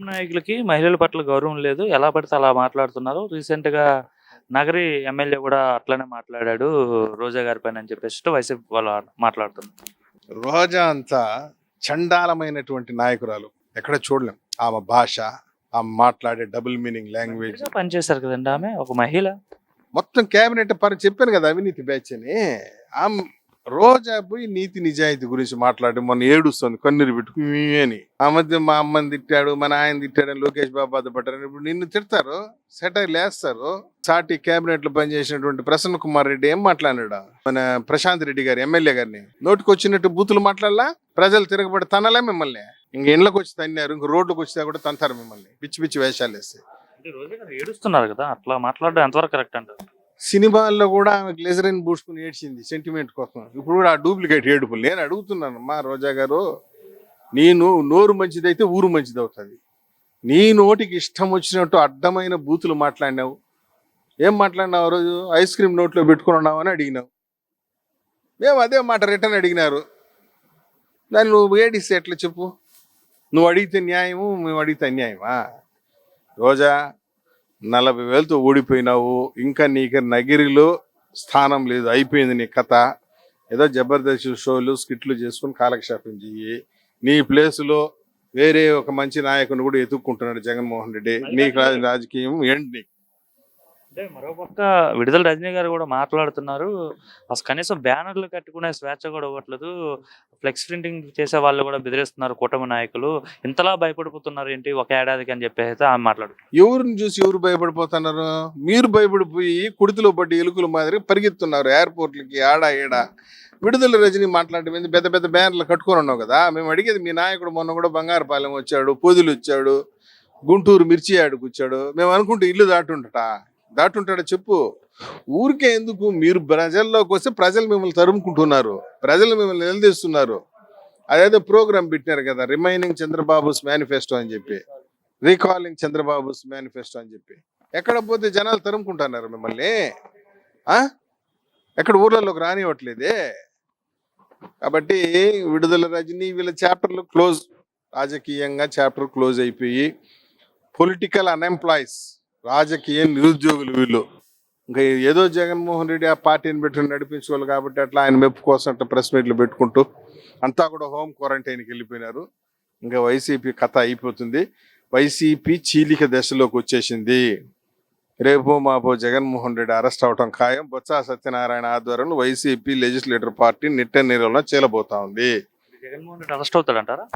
నాయకులకి మహిళల పట్ల గౌరవం లేదు. ఎలా పడితే అలా మాట్లాడుతున్నారు. రీసెంట్గా నగరి ఎమ్మెల్యే కూడా అట్లనే మాట్లాడాడు రోజా గారి పైన అని చెప్పేసి వైసీపీ వాళ్ళు మాట్లాడుతున్నారు. రోజా అంతా చండాలమైనటువంటి నాయకురాలు. ఎక్కడ చూడలేం. ఆమె భాష ఆమె మాట్లాడే డబుల్ మీనింగ్ లాంగ్వేజ్. పనిచేశారు కదండి ఆమె ఒక మహిళ. మొత్తం కేబినెట్ పరి చెప్పాను కదా అవినీతి బ్యాచ్ అని ఆమె రోజా పోయి నీతి నిజాయితీ గురించి మాట్లాడి మొన్న ఏడుస్తుంది కన్నీరు పెట్టుకుని అని. ఆ మధ్య మా అమ్మని తిట్టాడు మా నాయన తిట్టాడు అని లోకేష్ బాబు బాధపడ్డారు. ఇప్పుడు నిన్ను తిడతారు సెటైర్ లేస్తారు. సాటి కేబినెట్లో పనిచేసినటువంటి ప్రసన్న కుమార్ రెడ్డి ఏం మాట్లాడాడు? మన ప్రశాంత్ రెడ్డి గారు ఎమ్మెల్యే గారిని. నోటికి వచ్చినట్టు బూతులు మాట్లాడలా? ప్రజలు తిరగబడి తనలే మిమ్మల్ని? ఇంక ఇండ్లకు వచ్చి తన్నారు ఇంక రోడ్లకు వచ్చినా కూడా తంతారు మిమ్మల్ని. పిచ్చి పిచ్చి వేషాలు వేస్తే. ఏడుస్తున్నారు కదా అట్లా మాట్లాడడం ఎంతవరకు కరెక్ట్ అంటారు? సినిమాల్లో కూడా ఆమె గ్లేజరైన్ పూసుకుని ఏడ్చింది సెంటిమెంట్ కోసం. ఇప్పుడు కూడా ఆ డూప్లికేట్ ఏడుపులు నేను అడుగుతున్నాను. మా రోజా గారు నేను నోరు మంచిదైతే ఊరు మంచిది అవుతుంది నీ నోటికి ఇష్టం వచ్చినట్టు అడ్డమైన బూతులు మాట్లాడినావు. ఏం మాట్లాడినావు రోజు? ఐస్ క్రీమ్ నోట్లో పెట్టుకుని ఉన్నావు అని అడిగినావు. మేము అదే మాట రిటర్న్ అడిగినారు. దాన్ని నువ్వు ఏడిస్తే ఎట్లా చెప్పు? నువ్వు అడిగితే న్యాయము మేము అడిగితే అన్యాయమా? రోజా నలభై వేలతో ఓడిపోయినావు. ఇంకా నీకు నగిరిలో స్థానం లేదు. అయిపోయింది నీ కథ. ఏదో జబర్దస్త్ షోలు స్కిట్లు చేసుకుని కాలక్షేపం చెయ్యి. నీ ప్లేస్లో వేరే ఒక మంచి నాయకుని కూడా ఎత్తుక్కుంటున్నాడు జగన్మోహన్ రెడ్డి. నీకు రాజకీయం ఎండ్ నీకు? అంటే మరోపక్క విడుదల రజనీ గారు కూడా మాట్లాడుతున్నారు. అసలు కనీసం బ్యానర్లు కట్టుకునే స్వేచ్ఛ కూడా ఇవ్వట్లేదు. ఫ్లెక్స్ ప్రింటింగ్ చేసే వాళ్ళు కూడా బెదిరిస్తున్నారు కూటమి నాయకులు. ఇంతలా భయపడిపోతున్నారు ఏంటి? ఒక ఏడాదికి అని చెప్పేసి అయితే ఆమె మాట్లాడు ఎవరిని చూసి ఎవరు భయపడిపోతున్నారు? మీరు భయపడిపోయి కుడితిలో పడ్డ ఎలుకల మాదిరి పరిగెత్తున్నారు ఎయిర్పోర్ట్లకి ఆడ ఈడ. విడుదల రజనీ మాట్లాడటం పెద్ద పెద్ద బ్యానర్లు కట్టుకొని ఉన్నావు కదా? మేము అడిగేది మీ నాయకుడు మొన్న కూడా బంగారుపాలెం వచ్చాడు పొదులు వచ్చాడు గుంటూరు మిర్చి ఆడుకు వచ్చాడు. మేము అనుకుంటే ఇల్లు దాటుంటట దాటుంటాడో చెప్పు. ఊరికే ఎందుకు మీరు ప్రజల్లోకి వస్తే ప్రజలు మిమ్మల్ని తరుముకుంటున్నారు ప్రజలు మిమ్మల్ని నిలదీస్తున్నారు. అదేదో ప్రోగ్రామ్ పెట్టినారు కదా రిమైనింగ్ చంద్రబాబుస్ మేనిఫెస్టో అని చెప్పి రీకాలింగ్ చంద్రబాబుస్ మేనిఫెస్టో అని చెప్పి. ఎక్కడ పోతే జనాలు తరుముకుంటున్నారు మిమ్మల్ని? ఆ? ఎక్కడ ఊర్లలోకి రానివ్వట్లేదే? కాబట్టి విడుదల రజనీ వీళ్ళ చాప్టర్లు క్లోజ్ రాజకీయంగా చాప్టర్ క్లోజ్ అయిపోయి పొలిటికల్ అన్ఎంప్లాయీస్ రాజకీయ నిరుద్యోగులు వీళ్ళు. ఇంకా ఏదో జగన్మోహన్ రెడ్డి ఆ పార్టీని పెట్టుకుని నడిపించుకోవాలి కాబట్టి అట్లా ఆయన మెప్పు కోసం అట్లా ప్రెస్ మీట్లు పెట్టుకుంటూ అంతా కూడా హోమ్ క్వారంటైన్కి వెళ్ళిపోయినారు. ఇంకా వైసీపీ కథ అయిపోతుంది. వైసీపీ చీలిక దశలోకి వచ్చేసింది. రేపు మాపో జగన్మోహన్ రెడ్డి అరెస్ట్ అవటం ఖాయం. బొత్స సత్యనారాయణ ఆధ్వర్యంలో వైసీపీ లెజిస్లేటర్ పార్టీ నిట్ట నీరులో చేలబోతా ఉంది. జగన్మోహన్ రెడ్డి అరెస్ట్ అవుతాడంటారా?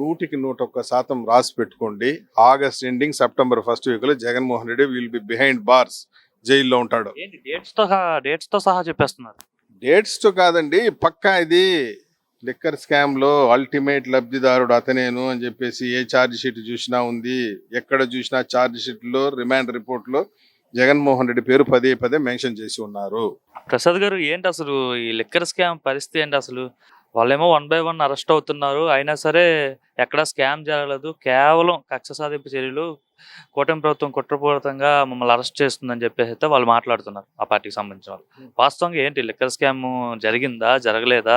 నూటికి నూట ఒక్క శాతం రాసి పెట్టుకోండి. ఆగస్ట్ ఎండింగ్ సెప్టెంబర్ ఫస్ట్ వీక్లో Jaganmohan Reddy will be behind bars జైల్లో ఉంటాడు. ఏంటి డేట్స్తో డేట్స్తో సహా చెప్పేస్తున్నారు? డేట్స్తో కాదండి పక్కా ఇది లిక్కర్ స్కామ్లో అల్టిమేట్ లబ్ధిదారుడు అతనేను అని చెప్పేసి ఏ ఛార్జ్ షీట్ చూసినా ఉంది ఎక్కడ చూసినా ఛార్జ్ షీట్లో రిమాండ్ రిపోర్ట్లో జగన్మోహన్ రెడ్డి పేరు పదే పదే మెన్షన్ చేసి ఉన్నారు. ప్రసాద్ గారు ఏంటి అసలు ఈ లిక్కర్ స్కామ్ పరిస్థితి ఏంటి అసలు? వాళ్ళేమో వన్ బై వన్ అరెస్ట్ అవుతున్నారు. అయినా సరే ఎక్కడ స్కామ్ జరగలేదు. కేవలం కక్ష సాధింపు చర్యలు కూటమి ప్రభుత్వం కుట్రపూరితంగా మమ్మల్ని అరెస్ట్ చేస్తుందని చెప్పేసి అయితే వాళ్ళు మాట్లాడుతున్నారు ఆ పార్టీకి సంబంధించిన వాళ్ళు. వాస్తవంగా ఏంటి? లిక్కర్ స్కామ్ జరిగిందా? జరగలేదా?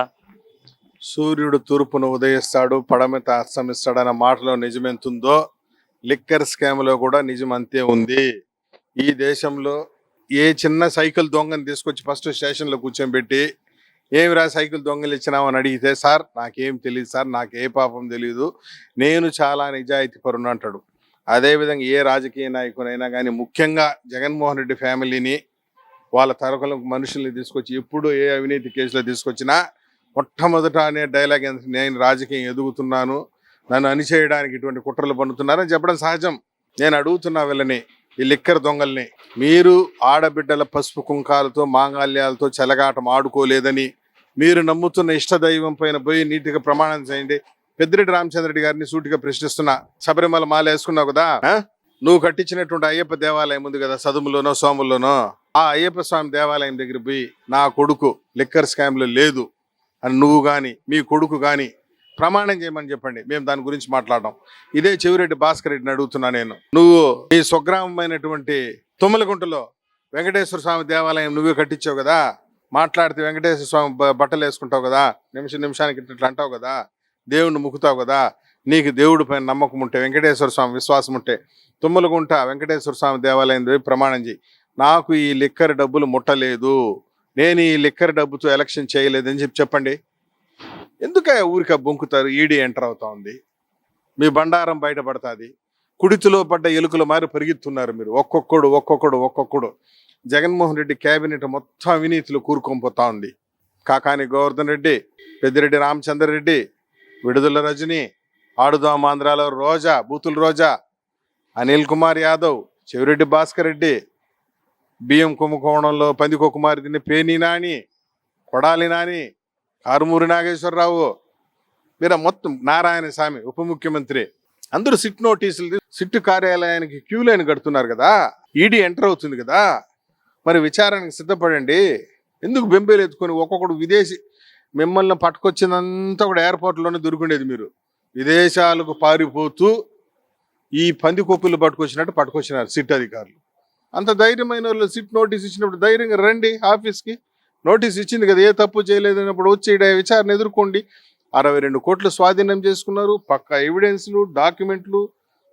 సూర్యుడు తూర్పున ఉదయిస్తాడు పడమిత అస్తమిస్తాడు అన్న మాటలో నిజమెంతుందో లిక్కర్ స్కామ్లో కూడా నిజం అంతే ఉంది. ఈ దేశంలో ఏ చిన్న సైకిల్ దొంగని తీసుకొచ్చి ఫస్ట్ స్టేషన్లో కూర్చోబెట్టి ఏమిరా సైకిల్ దొంగలు అని అడిగితే సార్ నాకేం తెలియదు సార్ నాకు ఏ పాపం తెలియదు నేను చాలా నిజాయితీ పరును అంటాడు. అదేవిధంగా ఏ రాజకీయ నాయకునైనా కానీ ముఖ్యంగా జగన్మోహన్ రెడ్డి ఫ్యామిలీని వాళ్ళ తరకుల మనుషుల్ని తీసుకొచ్చి ఎప్పుడు ఏ అవినీతి కేసులో తీసుకొచ్చినా మొట్టమొదట అనే డైలాగ్ నేను రాజకీయం ఎదుగుతున్నాను నన్ను అణిచేయడానికి ఇటువంటి కుట్రలు పన్నుతున్నారని చెప్పడం సహజం. నేను అడుగుతున్నా వీళ్ళని ఈ లిక్కర్ దొంగల్ని మీరు ఆడబిడ్డల పసుపు కుంకాలతో మాంగళ్యాలతో చెలగాటం ఆడుకోలేదని మీరు నమ్ముతున్న ఇష్ట దైవం పైన పోయి నీటిగా ప్రమాణం చేయండి. పెద్దిరెడ్డి రామచంద్రెడ్డి గారిని సూటిగా ప్రశ్నిస్తున్నా శబరిమల మాల వేసుకున్నావు కదా? నువ్వు కట్టించినటువంటి అయ్యప్ప దేవాలయం ఉంది కదా సదుములోనో సోముల్లోనో? ఆ అయ్యప్ప స్వామి దేవాలయం దగ్గర పోయి నా కొడుకు లిక్కర్ స్కామ్లో లేదు అని నువ్వు కానీ మీ కొడుకు కానీ ప్రమాణం చేయమని చెప్పండి. మేము దాని గురించి మాట్లాడడం. ఇదే చెవిరెడ్డి భాస్కర్ రెడ్డిని అడుగుతున్నా నేను. నువ్వు ఈ స్వగ్రామమైనటువంటి తుమ్మలగుంటలో వెంకటేశ్వర స్వామి దేవాలయం నువ్వే కట్టించావు కదా? మాట్లాడితే వెంకటేశ్వర స్వామి బట్టలు వేసుకుంటావు కదా నిమిషం నిమిషానికి ఇట్లా అంటావు కదా దేవుణ్ణి ముక్కుతావు కదా నీకు దేవుడి పైన నమ్మకం ఉంటే వెంకటేశ్వర స్వామి విశ్వాసం ఉంటే తుమ్మలగుంట వెంకటేశ్వర స్వామి దేవాలయం పోయి ప్రమాణం చేయి నాకు ఈ లిక్కర్ డబ్బులు ముట్టలేదు నేను ఈ లిక్కర్ డబ్బుతో ఎలక్షన్ చేయలేదని చెప్పి చెప్పండి. ఎందుక ఊరిక బొంకుతారు ఈడీ ఎంటర్ అవుతా ఉంది? మీ బండారం బయటపడుతుంది. కుడితిలో పడ్డ ఎలుకల మారి పరిగెత్తున్నారు మీరు. ఒక్కొక్కడు ఒక్కొక్కడు ఒక్కొక్కడు. జగన్మోహన్ రెడ్డి కేబినెట్ మొత్తం అవినీతిలో కూరుకొని పోతా ఉంది. కాకాని గోవర్ధన్ రెడ్డి పెద్దిరెడ్డి రామచంద్ర రెడ్డి విడుదల రజని ఆడుదాం ఆంధ్రాలో రోజా బూతుల రోజా అనిల్ కుమార్ యాదవ్ చెవిరెడ్డి భాస్కర్ రెడ్డి బియ్యం కుంభకోణంలో పందికొకుమారి కుమారుడిని పేని నాని కొడాలి నాని కారుమూరి నాగేశ్వరరావు మీరు మొత్తం నారాయణ స్వామి ఉప ముఖ్యమంత్రి. అందరూ సిట్ నోటీసులు సిట్ కార్యాలయానికి క్యూ లైన్ కడుతున్నారు కదా? ఈడీ ఎంటర్ అవుతుంది కదా? మరి విచారణకు సిద్ధపడండి. ఎందుకు బెంబేలు ఎత్తుకొని ఒక్కొక్కడు విదేశీ మిమ్మల్ని పట్టుకొచ్చిందంతా కూడా ఎయిర్పోర్ట్లోనే దొరికిండేది మీరు. విదేశాలకు పారిపోతూ ఈ పంది కొప్పులు పట్టుకొచ్చినట్టు పట్టుకొచ్చినారు సిట్ అధికారులు. అంత ధైర్యమైన వాళ్ళు సిట్ నోటీస్ ఇచ్చినప్పుడు ధైర్యంగా రండి ఆఫీస్కి. నోటీస్ ఇచ్చింది కదా ఏ తప్పు చేయలేదన్నప్పుడు వచ్చి విచారణ ఎదుర్కోండి. అరవై రెండు కోట్లు స్వాధీనం చేసుకున్నారు పక్క ఎవిడెన్స్లు డాక్యుమెంట్లు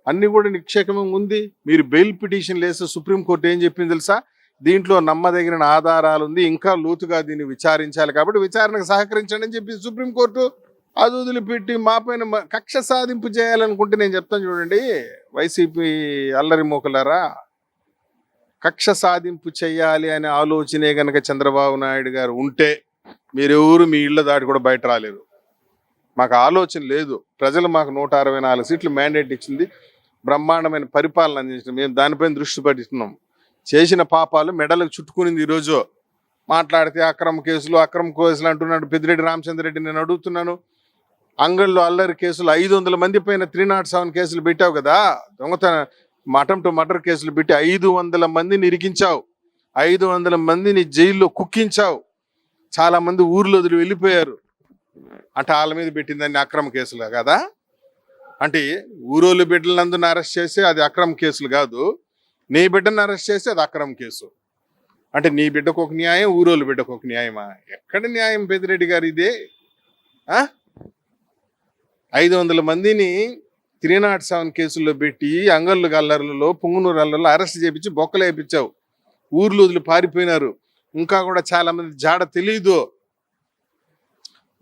అన్నీ కూడా నిక్షేపం ఉంది. మీరు బెయిల్ పిటిషన్ వేస్తే సుప్రీంకోర్టు ఏం చెప్పింది తెలుసా? దీంట్లో నమ్మదగిన ఆధారాలు ఉంది ఇంకా లోతుగా దీన్ని విచారించాలి కాబట్టి విచారణకు సహకరించండి అని చెప్పి సుప్రీంకోర్టు అది వదిలిపెట్టి మా పైన కక్ష సాధింపు చేయాలనుకుంటే నేను చెప్తాను చూడండి. వైసీపీ అల్లరి మోకలారా? కక్ష సాధింపు చేయాలి అనే ఆలోచనే గనక చంద్రబాబు నాయుడు గారు ఉంటే మీరెవరు మీ ఇళ్ళ దాటి కూడా బయట రాలేదు మాకు ఆలోచన లేదు. ప్రజలు మాకు నూట అరవై నాలుగు సీట్లు మ్యాండేట్ ఇచ్చింది. బ్రహ్మాండమైన పరిపాలన అందించినాం మేము దానిపైన దృష్టి పెడుతున్నాం చేసిన పాపాలు మెడలకు చుట్టుకునింది ఈరోజు మాట్లాడితే అక్రమ కేసులు అక్రమ కేసులు అంటున్నాడు పెద్దిరెడ్డి రామచంద్రరెడ్డి. నేను అడుగుతున్నాను అంగళ్ళు అల్లరి కేసులు ఐదు వందల మంది పైన త్రీ నాట్ సెవెన్ కేసులు పెట్టావు కదా? దొంగతన మటం టు మటర్ కేసులు పెట్టి ఐదు వందల మందిని ఇరికించావు. ఐదు వందల మందిని జైల్లో కుక్కించావు. చాలా మంది ఊర్లో వదిలి వెళ్ళిపోయారు. అంటే వాళ్ళ మీద పెట్టిందని అక్రమ కేసులు కదా? అంటే ఊరోళ్ళు బిడ్డలందరిని అరెస్ట్ చేస్తే అది అక్రమ కేసులు కాదు. నీ బిడ్డను అరెస్ట్ చేస్తే అది అక్రమ కేసు. అంటే నీ బిడ్డకు ఒక న్యాయం ఊరోళ్ళు బిడ్డకు ఒక న్యాయమా? ఎక్కడ న్యాయం పెద్దిరెడ్డి గారు ఇదే? ఆ? ఐదు వందల మందిని త్రీ నాట్ సెవెన్ కేసుల్లో పెట్టి అంగళ్ళు గల్లర్లలో పుంగునూరు అల్లర్లో అరెస్ట్ చేపించి బొక్కలు వేయించావు ఊర్లు వదిలి పారిపోయినారు. ఇంకా కూడా చాలా మంది జాడ తెలీదు.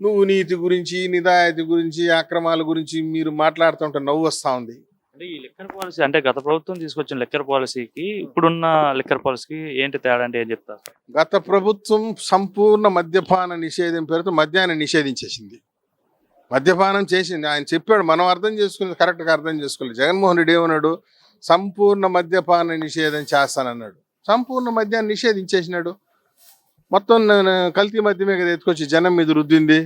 నువ్వు నీతి గురించి నిదాయతి గురించి అక్రమాల గురించి మీరు మాట్లాడుతుంటే నవ్వు వస్తూ ఉంది. అంటే ఈ లిక్కర్ పాలసీ అంటే గత ప్రభుత్వం తీసుకొచ్చిన లిక్కర్ పాలసీకి ఇప్పుడున్న లిక్కర్ పాలసీకి ఏంటి తేడా అంటే ఏం చెప్తారు? గత ప్రభుత్వం సంపూర్ణ మద్యపాన నిషేధం పేరుతో మద్యాన్ని నిషేధించేసింది. మద్యపానం చేసింది. ఆయన చెప్పాడు మనం అర్థం చేసుకుని కరెక్ట్గా అర్థం చేసుకోలేదు. జగన్మోహన్ రెడ్డి ఏమన్నాడు? సంపూర్ణ మద్యపాన నిషేధం చేస్తానన్నాడు. సంపూర్ణ మద్యాన్ని నిషేధించేసినాడు. మొత్తం కల్తీ మద్యమే కదా ఎత్తుకొచ్చి జనం మీద రుద్దింది.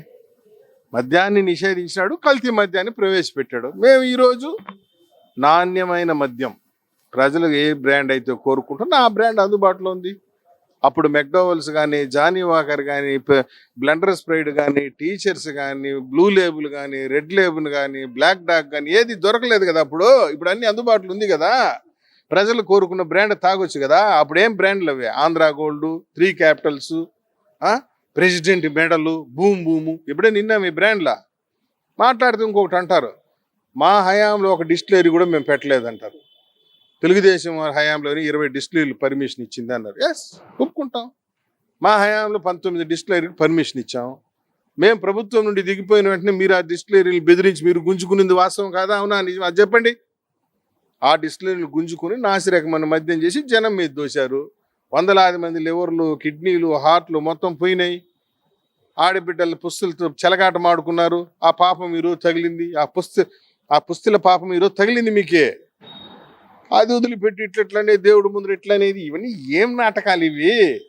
మద్యాన్ని నిషేధించినాడు కల్తీ మద్యాన్ని ప్రవేశపెట్టాడు. మేము ఈరోజు నాణ్యమైన మద్యం ప్రజలు ఏ బ్రాండ్ అయితే కోరుకుంటున్నా ఆ బ్రాండ్ అందుబాటులో ఉంది. అప్పుడు మెక్డోవల్స్ కానీ జానీ వాకర్ కానీ బ్లెండర్ స్ప్రైడ్ కానీ టీచర్స్ కానీ బ్లూ లేబుల్ కానీ రెడ్ లేబుల్ కానీ బ్లాక్ డాక్ కానీ ఏది దొరకలేదు కదా అప్పుడు. ఇప్పుడు అన్ని అందుబాటులో ఉంది కదా. ప్రజలు కోరుకున్న బ్రాండ్ తాగొచ్చు కదా. అప్పుడు ఏం బ్రాండ్లు అవి? Andhra gold three capitals president మెడలు బూమ్ బూము ఇప్పుడే నిన్న మీ బ్రాండ్లా? మాట్లాడితే ఇంకొకటి అంటారు. మా హయాంలో ఒక డిస్టిలరీ కూడా మేము పెట్టలేదంటారు. తెలుగుదేశం వారి హయాంలో ఇరవై డిస్టిలరీలు పర్మిషన్ ఇచ్చింది అన్నారు. ఎస్ ఒప్పుకుంటాం. మా హయాంలో పంతొమ్మిది డిస్టిలరీకి పర్మిషన్ ఇచ్చాం. మేము ప్రభుత్వం నుండి దిగిపోయిన వెంటనే మీరు ఆ డిస్టిలరీలు బెదిరించి మీరు గుంజుకునేది వాస్తవం కాదా? అవునా? నిజం. అది చెప్పండి. ఆ డిస్టిలరీలు గుంజుకుని నాసిరకమైన మద్యం చేసి జనం మీద దోశారు. వందలాది మంది లివర్లు కిడ్నీలు హార్ట్లు మొత్తం పోయినాయి. ఆడబిడ్డల పుస్తులతో చెలగాటమాడుకున్నారు. ఆ పాపం ఈరోజు తగిలింది. ఆ పుస్తు ఆ పుస్తుల పాపం ఈరోజు తగిలింది మీకే. అది వదిలిపెట్టి ఇట్లనే దేవుడు ముందు ఇట్లనేది ఇవన్నీ ఏం నాటకాలు ఇవి?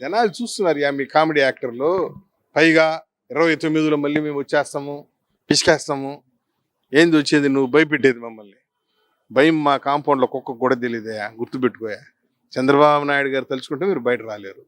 జనాలు చూస్తున్నారు యా మీ కామెడీ యాక్టర్లు. పైగా ఇరవై తొమ్మిదిలో మళ్ళీ మేము వచ్చేస్తాము పిసికేస్తాము. ఏంది వచ్చేది? నువ్వు భయపెట్టేది మమ్మల్ని. భయం మా కాంపౌండ్లో కుక్క కూడా తెలియదయా గుర్తుపెట్టుకోయా? చంద్రబాబు నాయుడు గారు తలుచుకుంటే మీరు బయట రాలేరు.